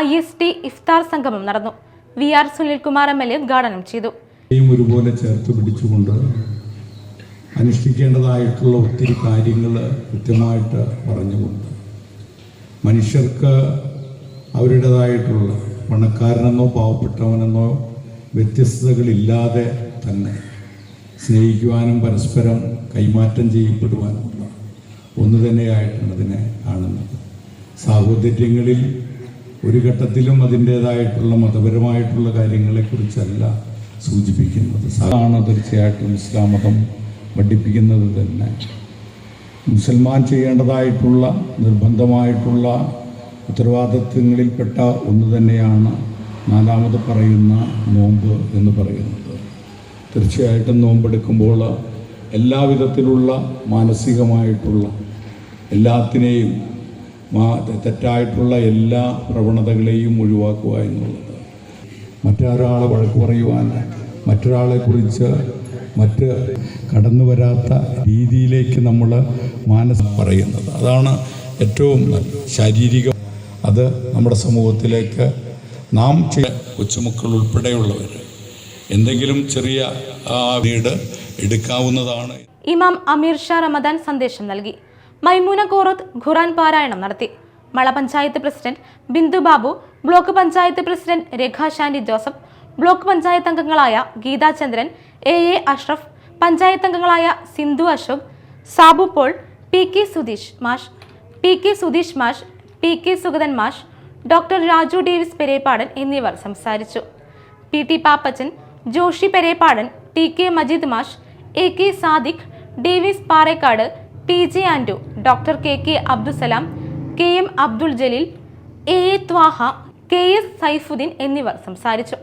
I S T ഇഫ്താർ സംഗമം നടന്നു. V R Sunilkumar M L A ഉദ്ഘാടനം ചെയ്തു. ഒരുപോലെ ചേർത്ത് പിടിച്ചുകൊണ്ട് അനുഷ്ഠിക്കേണ്ടതായിട്ടുള്ള ഒത്തിരി കാര്യങ്ങൾ കൃത്യമായിട്ട് പറഞ്ഞുകൊണ്ട് മനുഷ്യർക്ക് അവരുടേതായിട്ടുള്ള പണക്കാരനെന്നോ പാവപ്പെട്ടവനെന്നോ വ്യത്യസ്തതകളില്ലാതെ തന്നെ സ്നേഹിക്കുവാനും പരസ്പരം കൈമാറ്റം ചെയ്യപ്പെടുവാനുമുള്ള ഒന്ന് തന്നെയായിട്ടാണ് അതിനെ കാണുന്നത്. സാഹോദര്യങ്ങളിൽ ഒരു ഘട്ടത്തിലും അതിന്റേതായിട്ടുള്ള മതപരമായിട്ടുള്ള കാര്യങ്ങളെക്കുറിച്ചല്ല സൂചിപ്പിക്കുന്നത്. അതാണ് തീർച്ചയായിട്ടും ഇസ്ലാം മതം പഠിപ്പിക്കുന്നത് തന്നെ മുസൽമാൻ ചെയ്യേണ്ടതായിട്ടുള്ള നിർബന്ധമായിട്ടുള്ള ഉത്തരവാദിത്വങ്ങളിൽപ്പെട്ട ഒന്ന് തന്നെയാണ് നാലാമത് പറയുന്ന നോമ്പ് എന്ന് പറയുന്നത്. തീർച്ചയായിട്ടും നോമ്പെടുക്കുമ്പോൾ എല്ലാവിധത്തിലുള്ള മാനസികമായിട്ടുള്ള എല്ലാത്തിനെയും തെറ്റായിട്ടുള്ള എല്ലാ പ്രവണതകളെയും ഒഴിവാക്കുക എന്നുള്ളത്. മറ്റൊരാളെ വഴക്ക് പറയുവാൻ മറ്റൊരാളെ കുറിച്ച് മറ്റ് കടന്നു വരാത്ത രീതിയിലേക്ക് നമ്മൾ മാനസം പറയുന്നത്. അതാണ് ഏറ്റവും ശാരീരികം അത് നമ്മുടെ സമൂഹത്തിലേക്ക് നാം ചില കൊച്ചുമക്കൾ ഉൾപ്പെടെയുള്ളവർ എന്തെങ്കിലും ചെറിയ വീട് എടുക്കാവുന്നതാണ്. ഇമാം അമീർ ഷാ റമദാൻ സന്ദേശം നൽകി. മൈമൂന കോറത്ത് ഖുറാൻ പാരായണം നടത്തി. Mala panchayat president Bindu Babu block panchayat president Rekha Shandy Joseph block panchayat അംഗങ്ങളായ ഗീതാചന്ദ്രൻ എ എ അഷ്റഫ് പഞ്ചായത്ത് അംഗങ്ങളായ സിന്ധു അശോക് സാബു പോൾ പി കെ സുധീഷ് മാഷ് പി കെ സുധീഷ് മാഷ് പി കെ സുഗതൻ മാഷ് ഡോക്ടർ രാജു ഡേവിസ് പെരേപ്പാടൻ എന്നിവർ സംസാരിച്ചു. P T Pappachan Joshy Perepadan T K Majeed മാഷ് A K Sadiq Davis Parekkad T J Andu doctor K K Abdussalam K M Abdul Jaleel A Thwaha K S Saifuddeen എന്നിവർ സംസാരിച്ചു.